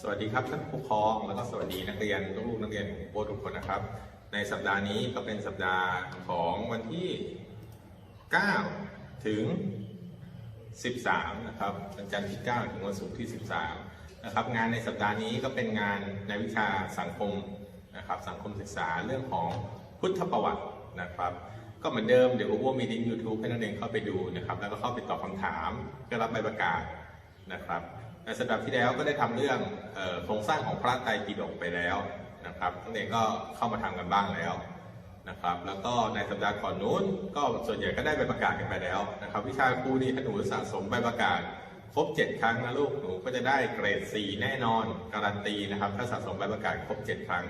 สวัสดีครับท่านผู้ปกครองแล้วก็สวัสดีนักเรียนลูกๆนักเรียนของโบทุกคนนะครับ ในสัปดาห์นี้ก็เป็นสัปดาห์ของวันที่ 9 ถึง 13 นะครับวันจันทร์ที่ 9 ถึงวันศุกร์ที่ 13 นะครับ งานในสัปดาห์นี้ก็เป็นงานในวิชาสังคมนะครับสังคมศึกษาเรื่องของพุทธประวัตินะครับ ก็เหมือนเดิมเดี๋ยวผมว่ามีลิงก์ YouTube ให้นักเรียนเข้าไปดูนะครับ แล้วก็เข้าไปตอบคำถามเพื่อรับใบประกาศ นะครับในสัปดาห์ที่แล้วก็ได้ทำเรื่องโครงสร้างของพระไตรปิฎกไปแล้วนะครับนักเรียนก็เข้ามาทำกันบ้างแล้วนะครับ แล้วก็ในสัปดาห์ก่อนนู้นก็ส่วนใหญ่ก็ได้ใบประกาศกันไปแล้วนะครับ วิชาครูนี่ถ้าหนูสะสมใบประกาศครบ 7 ครั้งนะลูกหนูก็จะได้เกรด 4 แน่นอนการันตีนะครับ ถ้าสะสมใบประกาศครบ 7 ครั้ง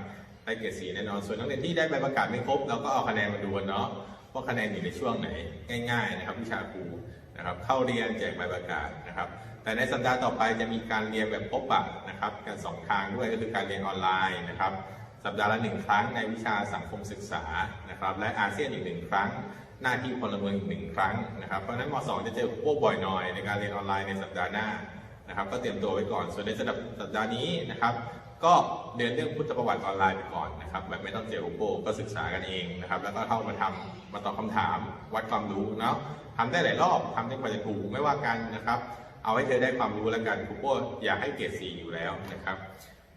ได้เกรด 4 แน่นอน ส่วนนักเรียนที่ได้ใบประกาศไม่ครบเราก็เอาคะแนนมาดูกันเนาะ ว่าคะแนนอยู่ในช่วงไหนง่ายๆนะครับวิชาครูนะครับเข้าเรียนแจกใบประกาศนะครับแต่ในสัปดาห์ต่อไปจะมีการเรียนแบบพบปะนะครับกันสองทางด้วยก็คือการเรียนออนไลน์นะครับสัปดาห์ละหนึ่งครั้งในวิชาสังคมศึกษานะครับและอาเซียนอีกหนึ่งครั้ง หน้าที่พลเมืองอีกหนึ่งครั้งนะครับเพราะฉะนั้นม .2 จะเจอพวกบ่อยหน่อยในการเรียนออนไลน์ในสัปดาห์หน้านะครับก็เตรียมตัวไว้ก่อน ส่วนในสัปดาห์สัปดาห์นี้นะครับ ก็เรียนเรื่องพุทธประวัติออนไลน์ไปก่อนนะครับแบบไม่ต้องเจอโอโปก็ศึกษากันเองนะครับแล้วก็เข้ามาทำมาตอบคำถามวัดความรู้เนาะทำได้หลายรอบทำได้กว่าจะถูกไม่ว่ากันนะครับ เอาให้เธอได้ความรู้แล้วกันครูโป้อยากให้เกรดสีอยู่แล้วนะครับ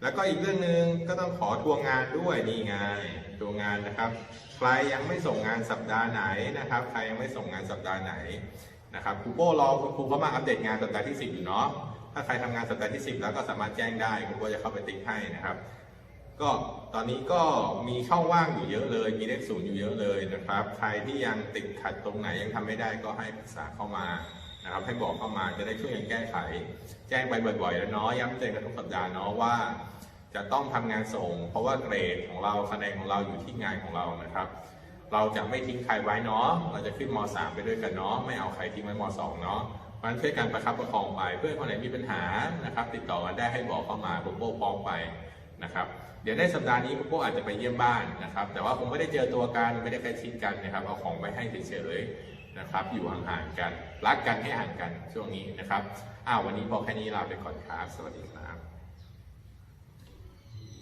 แล้วก็อีกเรื่องหนึ่งก็ต้องขอทวงงานด้วยนี่ไงทวงงานนะครับ ใครยังไม่ส่งงานสัปดาห์ไหนนะครับ ใครยังไม่ส่งงานสัปดาห์ไหนนะครับครูโป้รอคุณครูเขามาอัปเดตงานสัปดาห์ที่10อยู่เนาะ ถ้าใครทำงานสัปดาห์ที่ 10 แล้วก็สามารถแจ้งได้ครูโป้จะเข้าไปติ๊กให้นะครับ ก็ตอนนี้ก็มีช่องว่างอยู่เยอะเลย มีเลขศูนย์อยู่เยอะเลยนะครับ ใครที่ยังติดขัดตรงไหนยังทำไม่ได้ก็ให้ปรึกษาเข้ามานะครับให้บอกเข้ามาจะได้ช่วยกันแก้ไข แจ้งไปบ่อยๆแล้วเนาะย้ำเตือนกันทุกสัปดาห์เนาะว่า จะต้องทำงานส่ง เพราะว่าเกรดของเราคะแนนของเราอยู่ที่งานของเรานะครับ เราจะไม่ทิ้งใครไว้เนาะ เราจะขึ้นม .3 ไปด้วยกันเนาะ ไม่เอาใครทิ้งไว้ม .2 เนาะเพราะฉะนั้นช่วยกันประคับประคองไป เพื่อนคนไหนมีปัญหานะครับ ติดต่อกันได้ให้บอกเข้ามาผมโป้พร้อมไปนะครับ เดี๋ยวในสัปดาห์นี้ผมโป้อาจจะไปเยี่ยมบ้านนะครับ แต่ว่าคงไม่ได้เจอตัวกันไม่ได้ใกล้ชิดกันนะครับ เอาของไปให้เฉยๆนะครับ อยู่ห่างๆกัน รักกันให้ห่างกันช่วงนี้นะครับ อ้าววันนี้พอแค่นี้ลาไปก่อนครับ สวัสดีครับ